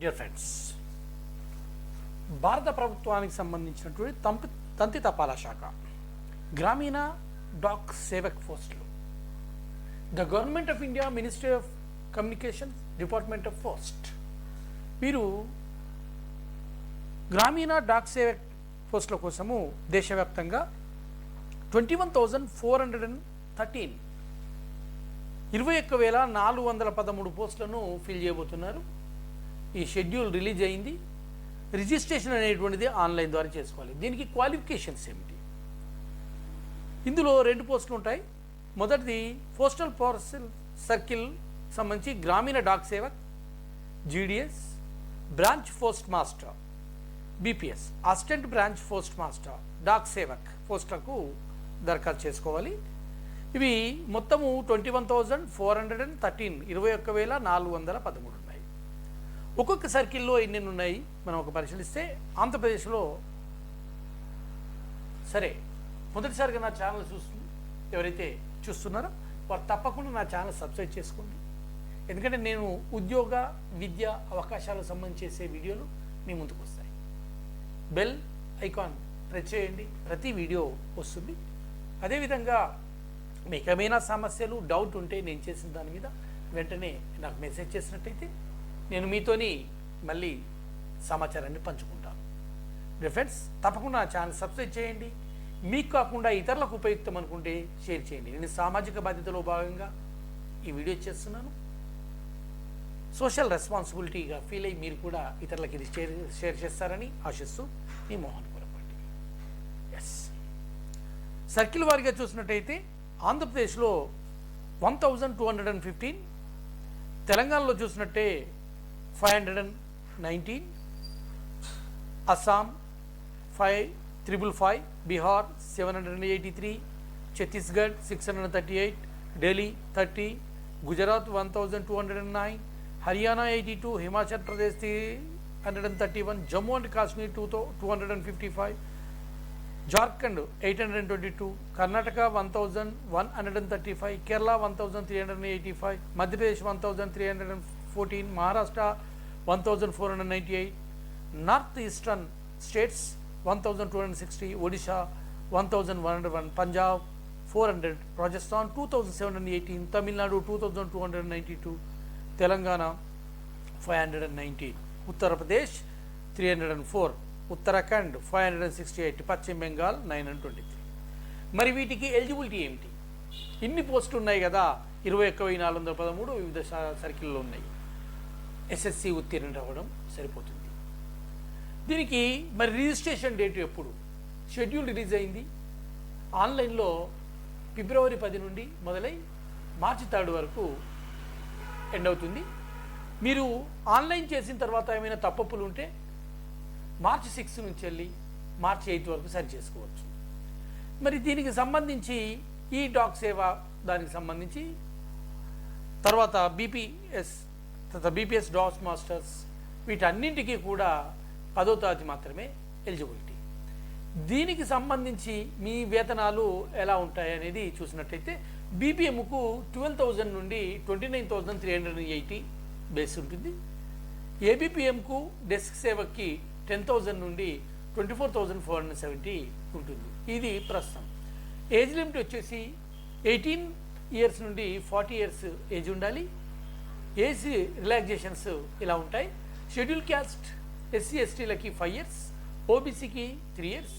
Dear friends భారత ప్రభుత్వానికి సంబంధించినటువంటి తంపి తంతి తపాలా శాఖ గ్రామీణ డాక్ సేవక్ పోస్టులు the government of India ministry of communication department of post. వీరు గ్రామీణ డాక్ సేవక్ పోస్టుల కోసము దేశవ్యాప్తంగా twenty one thousand four hundred and thirteen ఇరవై ఒక్క వేల నాలుగు వందల పదమూడు పోస్టులను ఫిల్ చేయబోతున్నారు. ఈ షెడ్యూల్ రిలీజ్ అయింది. రిజిస్ట్రేషన్ అనేటువంటిది ఆన్లైన్ ద్వారా చేసుకోవాలి. దీనికి క్వాలిఫికేషన్స్ ఏమిటి? ఇందులో రెండు పోస్టులు ఉంటాయి. మొదటిది పోస్టల్ పార్సల్ సర్కిల్ సంబంధించి గ్రామీణ Dak Sevak GDS branch post master BPS assistant branch post master Dak Sevak పోస్టులకు దరఖాస్తు చేసుకోవాలి. ఇవి మొత్తము twenty one thousand four hundred and thirteen ఇరవై ఒక్క వేల నాలుగు వందల పదమూడు ఒక్కొక్క సర్కిల్లో ఎన్ని ఉన్నాయి? మనం ఒక పరిశీలిస్తే ఆంధ్రప్రదేశ్లో సరే మొదటిసారిగా నా ఛానల్ చూస్తు ఎవరైతే చూస్తున్నారో వారు తప్పకుండా నా ఛానల్ సబ్స్క్రైబ్ చేసుకోండి. ఎందుకంటే నేను ఉద్యోగ విద్య అవకాశాలకు సంబంధించి చేసే వీడియోలు మీ ముందుకు వస్తాయి. బెల్ ఐకాన్ ప్రెస్ చేయండి ప్రతి వీడియో వస్తుంది. అదేవిధంగా మీకు ఏమైనా సమస్యలు డౌట్ ఉంటే నేను చేసిన దాని మీద వెంటనే నాకు మెసేజ్ చేసినట్టయితే నేను మీతోని మళ్ళీ సమాచారాన్ని పంచుకుంటాను. ఫ్రెండ్స్ తప్పకుండా నా ఛానల్ సబ్స్క్రైబ్ చేయండి. మీకు కాకుండా ఇతరులకు ఉపయుక్తం అనుకుంటే షేర్ చేయండి. నేను సామాజిక బాధ్యతలో భాగంగా ఈ వీడియో చేస్తున్నాను. సోషల్ రెస్పాన్సిబిలిటీగా ఫీల్ అయ్యి మీరు కూడా ఇతరులకు ఇది షేర్ షేర్ చేస్తారని ఆశిస్తూ మీ మోహన్ కురపండి ఎస్ సర్కిల్ వారిగా చూసినట్టయితే ఆంధ్రప్రదేశ్లో one thousand two hundred and fifteen తెలంగాణలో చూసినట్టే five hundred and nineteen Assam five triple five Bihar seven hundred and eighty three Chhattisgarh six hundred and thirty eight Delhi thirty Gujarat one thousand two hundred and nine Haryana eighty two Himachal Pradesh three hundred and thirty one Jammu and Kashmir two two hundred and fifty five Jharkhand eight hundred and twenty two Karnataka one thousand one hundred and thirty five Kerala one thousand three hundred and eighty five Madhya Pradesh one thousand three hundred and fourteen Maharashtra one thousand four hundred ninety eight north eastern states one thousand two hundred sixty Odisha one thousand one hundred one Punjab four hundred Rajasthan two thousand seven hundred eighteen Tamil Nadu two thousand two hundred ninety two Telangana five hundred and ninety Uttar Pradesh three hundred and four Uttarakhand five hundred and sixty eight Paschim Bengal nine hundred twenty three మరి వీటికి eligibility ఏమిటి? ఇన్ని పోస్టులు ఉన్నాయి కదా. ఇరవై ఒక్క వెయ్యి నాలుగు వందల పదమూడు వివిధ సర్కిల్లో ఉన్నాయి. ఎస్ఎస్సి ఉత్తీర్ణులు అవ్వడం సరిపోతుంది. దీనికి మరి రిజిస్ట్రేషన్ డేట్ ఎప్పుడు? షెడ్యూల్ రిలీజ్ అయింది. ఆన్లైన్లో ఫిబ్రవరి పది నుండి మొదలై మార్చి థర్డ్ వరకు ఎండ్ అవుతుంది. మీరు ఆన్లైన్ చేసిన తర్వాత ఏమైనా తప్పప్పులు ఉంటే మార్చి సిక్స్ నుంచి వెళ్ళి మార్చి ఎయిత్ వరకు సరి చేసుకోవచ్చు. మరి దీనికి సంబంధించి ఈ డాక్ సేవ దానికి సంబంధించి తర్వాత బీపీఎస్ తర్వాత బీపీఎస్ డాస్ మాస్టర్స్ వీటన్నింటికి కూడా పదో తరగతి మాత్రమే ఎలిజిబిలిటీ. దీనికి సంబంధించి మీ వేతనాలు ఎలా ఉంటాయి అనేది చూసినట్టయితే బీపీఎంకు ట్వెల్వ్ థౌజండ్ నుండి twenty nine thousand three hundred eighty base ఉంటుంది. ఏబిపిఎంకు డెస్క్ సేవకి టెన్ థౌజండ్ నుండి twenty four thousand four hundred seventy ఉంటుంది. ఇది ప్రస్తుతం. ఏజ్ లిమిట్ వచ్చేసి ఎయిటీన్ ఇయర్స్ నుండి ఫార్టీ ఇయర్స్ ఏజ్ ఉండాలి. ఏసీ రిలాక్సేషన్స్ ఇలా ఉంటాయి. షెడ్యూల్ క్యాస్ట్ ఎస్సీ ఎస్టీలకి ఫైవ్ ఇయర్స్ ఓబీసీకి త్రీ ఇయర్స్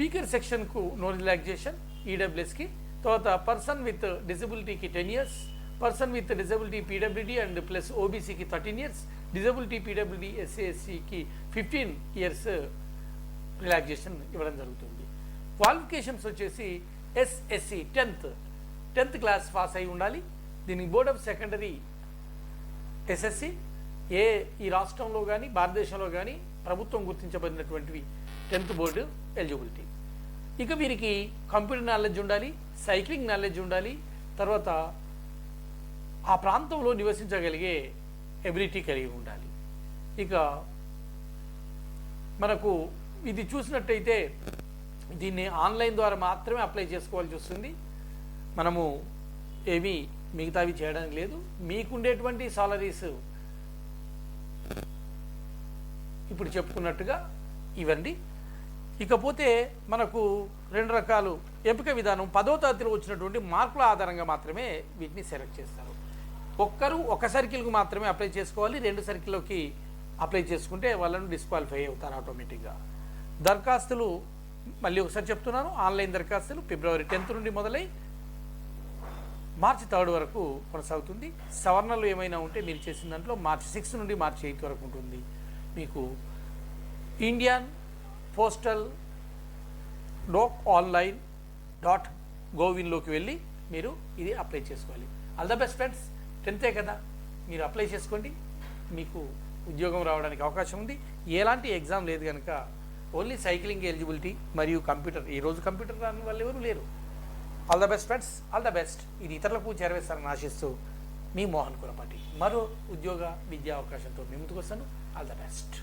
వీకర్ సెక్షన్కు నో రిలాక్సేషన్ ఈడబ్ల్యూఎస్కి తర్వాత person with డిజబిలిటీకి ten years person with disability PWD and plus ఓబీసీకి thirteen years disability PWD SC ఎస్సీకి fifteen years relaxation ఇవ్వడం జరుగుతుంది. క్వాలిఫికేషన్స్ వచ్చేసి SSC tenth tenth class pass అయి ఉండాలి. దీనికి బోర్డ్ ఆఫ్ సెకండరీ ఎస్ఎస్సి ఏ ఈ రాష్ట్రంలో కానీ భారతదేశంలో కానీ ప్రభుత్వం గుర్తించబడినటువంటివి టెన్త్ బోర్డు ఎలిజిబిలిటీ. ఇక వీరికి కంప్యూటర్ నాలెడ్జ్ ఉండాలి సైక్లింగ్ నాలెడ్జ్ ఉండాలి తర్వాత ఆ ప్రాంతంలో నివసించగలిగే ఎబిలిటీ కలిగి ఉండాలి. ఇక మనకు ఇది చూసినట్టయితే దీన్ని ఆన్లైన్ ద్వారా మాత్రమే అప్లై చేసుకోవాల్సి వస్తుంది. మనము ఏమీ మిగతావి చేయడానికి లేదు. మీకుండేటువంటి సాలరీస్ ఇప్పుడు చెప్పుకున్నట్టుగా ఇవ్వండి. ఇకపోతే మనకు రెండు రకాలు ఎంపిక విధానం. పదో తరగతిలో వచ్చినటువంటి మార్కుల ఆధారంగా మాత్రమే వీటిని సెలెక్ట్ చేస్తారు. ఒక్కరు ఒక సర్కిల్కి మాత్రమే అప్లై చేసుకోవాలి. రెండు సర్కిల్లోకి అప్లై చేసుకుంటే వాళ్ళను డిస్క్వాలిఫై అవుతారు ఆటోమేటిక్గా. దరఖాస్తులు మళ్ళీ ఒకసారి చెప్తున్నాను ఆన్లైన్ దరఖాస్తులు ఫిబ్రవరి టెన్త్ నుండి మొదలై మార్చి థర్డ్ వరకు కొనసాగుతుంది. సవరణలు ఏమైనా ఉంటే మీరు చేసిన దాంట్లో మార్చి సిక్స్ నుండి మార్చి ఎయిత్ వరకు ఉంటుంది. మీకు Indian postal Dak online dot గోవిన్లోకి వెళ్ళి మీరు ఇది అప్లై చేసుకోవాలి. ఆల్ ద బెస్ట్ ఫ్రెండ్స్ టెన్తే కదా? మీరు అప్లై చేసుకోండి. మీకు ఉద్యోగం రావడానికి అవకాశం ఉంది. ఎలాంటి ఎగ్జామ్ లేదు కనుక ఓన్లీ సైక్లింగ్ ఎలిజిబిలిటీ మరియు కంప్యూటర్. ఈరోజు కంప్యూటర్ రాని వాళ్ళు ఎవరు లేరు. All the best friends all the best ఇది ఇతరులకు చేరవేస్తారని ఆశిస్తూ మీ మోహన్ కురపాటి మరో ఉద్యోగ విద్యా అవకాశంతో మీ ముందుకు వస్తాను. All the best